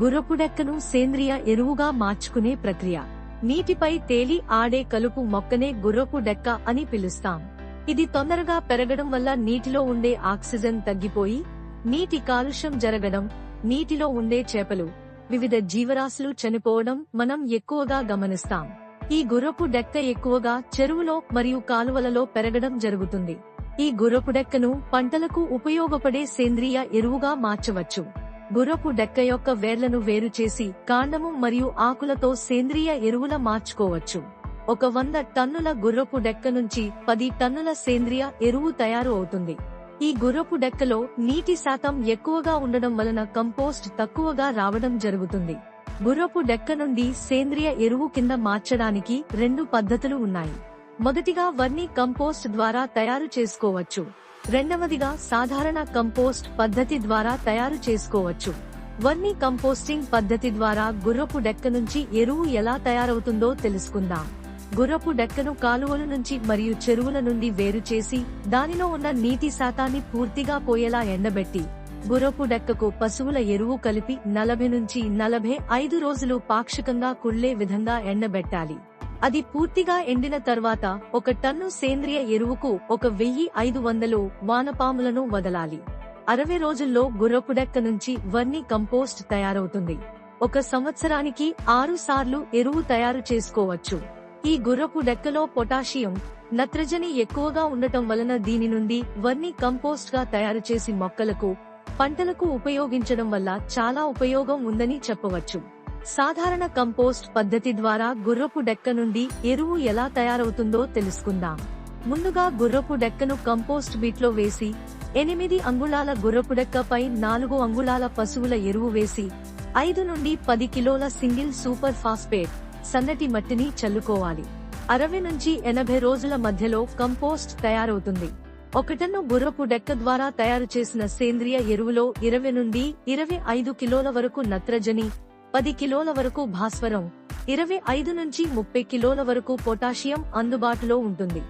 గుర్రపు డెక్కను సేంద్రియ ఎరువుగా మార్చుకునే ప్రక్రియ. నీటిపై తేలి ఆడే కలుపు మొక్కనే గుర్రపు డెక్క అని పిలుస్తాం. ఇది తొందరగా పెరగడం వల్ల నీటిలో ఉండే ఆక్సిజన్ తగ్గిపోయి నీటి కాలుష్యం జరగడం నీటిలో ఉండే చేపలు వివిధ జీవరాశులు చనిపోవడం మనం ఎక్కువగా గమనిస్తాం. ఈ గుర్రపు డెక్క ఎక్కువగా చెరువులో మరియు కాలువలలో పెరగడం జరుగుతుంది. ఈ గుర్రపు డెక్కను పంటలకు ఉపయోగపడే సేంద్రియ ఎరువుగా మార్చవచ్చు. గుర్రపు డెక్క యొక్క వేర్లను వేరు చేసి కాండము మరియు ఆకులతో సేంద్రియ ఎరువుల మార్చుకోవచ్చు. ఒక వంద టన్నుల గుర్రపు డెక్క నుంచి పది టన్నుల సేంద్రియ ఎరువు తయారు అవుతుంది. ఈ గుర్రపు డెక్కలో నీటి శాతం ఎక్కువగా ఉండడం వలన కంపోస్ట్ తక్కువగా రావడం జరుగుతుంది. గుర్రపు డెక్క నుండి సేంద్రియ ఎరువు కింద మార్చడానికి రెండు పద్ధతులు ఉన్నాయి. మొదటిగా వర్ని కంపోస్ట్ ద్వారా తయారు చేసుకోవచ్చు. రెండవదిగా సాధారణ కంపోస్ట్ పద్ధతి ద్వారా తయారు చేసుకోవచ్చు. వర్ని కంపోస్టింగ్ పద్ధతి ద్వారా గుర్రపు డెక్క నుంచి ఎరువు ఎలా తయారవుతుందో తెలుసుకుందాం. గుర్రపు డెక్కను కాలువల నుంచి మరియు చెరువుల నుండి వేరు చేసి దానిలో ఉన్న నీటి శాతాన్ని పూర్తిగా పోయేలా ఎండబెట్టి గుర్రపు డెక్కకు పశువుల ఎరువు కలిపి నలభై నుంచి నలభై ఐదు రోజులు పాక్షికంగా కుళ్ళే విధంగా ఎండబెట్టాలి. అది పూర్తిగా ఎండిన తర్వాత ఒక టన్ను సేంద్రియ ఎరువుకు ఒక వెయ్యి ఐదు వందలు వానపాములను వదలాలి. అరవై రోజుల్లో గుర్రపు డెక్క నుంచి వర్ని కంపోస్ట్ తయారవుతుంది. ఒక సంవత్సరానికి ఆరు సార్లు ఎరువు తయారు చేసుకోవచ్చు. ఈ గుర్రపు డెక్కలో పొటాషియం నత్రజని ఎక్కువగా ఉండటం వలన దీని నుండి వర్ని కంపోస్ట్గా తయారు చేసి మొక్కలకు పంటలకు ఉపయోగించడం వల్ల చాలా ఉపయోగం ఉందని చెప్పవచ్చు. సాధారణ కంపోస్ట్ పద్ధతి ద్వారా గుర్రపు డెక్క నుండి ఎరువు ఎలా తయారవుతుందో తెలుసుకుందాం. ముందుగా గుర్రపు డెక్కను కంపోస్ట్ బీట్లో వేసి ఎనిమిది అంగుళాల గుర్రపు డెక్కపై నాలుగు అంగుళాల పశువుల ఎరువు వేసి ఐదు నుండి పది కిలోల సింగిల్ సూపర్ ఫాస్ఫేట్ సన్నటి మట్టిని చల్లుకోవాలి. అరవై నుంచి ఎనభై రోజుల మధ్యలో కంపోస్ట్ తయారవుతుంది. ఒకటన్ను గుర్రపు డెక్క ద్వారా తయారు చేసిన సేంద్రియ ఎరువులో ఇరవై నుండి ఇరవై ఐదు కిలోల వరకు నత్రజని పది కిలోల వరకు భాస్వరం ఇరవై ఐదు నుంచి ముప్పై కిలోల వరకు పొటాషియం అందుబాటులో ఉంటుంది.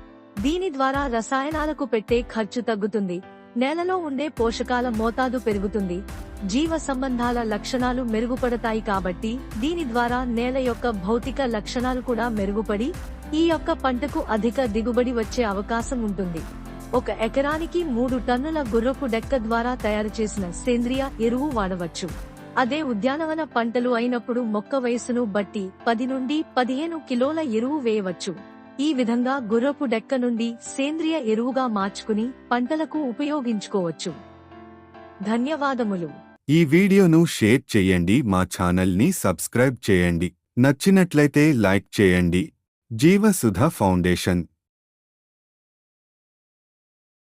దీని ద్వారా రసాయనాలకు పెట్టే ఖర్చు తగ్గుతుంది. నేలలో ఉండే పోషకాల మోతాదు పెరుగుతుంది. జీవ సంబంధాల లక్షణాలు మెరుగుపడతాయి కాబట్టి దీని ద్వారా నేల యొక్క భౌతిక లక్షణాలు కూడా మెరుగుపడి ఈ యొక్క పంటకు అధిక దిగుబడి వచ్చే అవకాశం ఉంటుంది. ఒక ఎకరానికి మూడు టన్నుల గుర్రపు డెక్క ద్వారా తయారు చేసిన సేంద్రియ ఎరువు వాడవచ్చు. అదే ఉద్యానవన పంటలు అయినప్పుడు మొక్క వయసును బట్టి పది నుండి పదిహేను కిలోల ఎరువు వేయవచ్చు. ఈ విధంగా గుర్రపు డెక్క నుండి సేంద్రియ ఎరువుగా మార్చుకుని పంటలకు ఉపయోగించుకోవచ్చు. ధన్యవాదములు. ఈ వీడియోను షేర్ చేయండి మా ఛానల్ని సబ్స్క్రైబ్ చేయండి. నచ్చినట్లయితే లైక్ చేయండి. జీవసుధ ఫౌండేషన్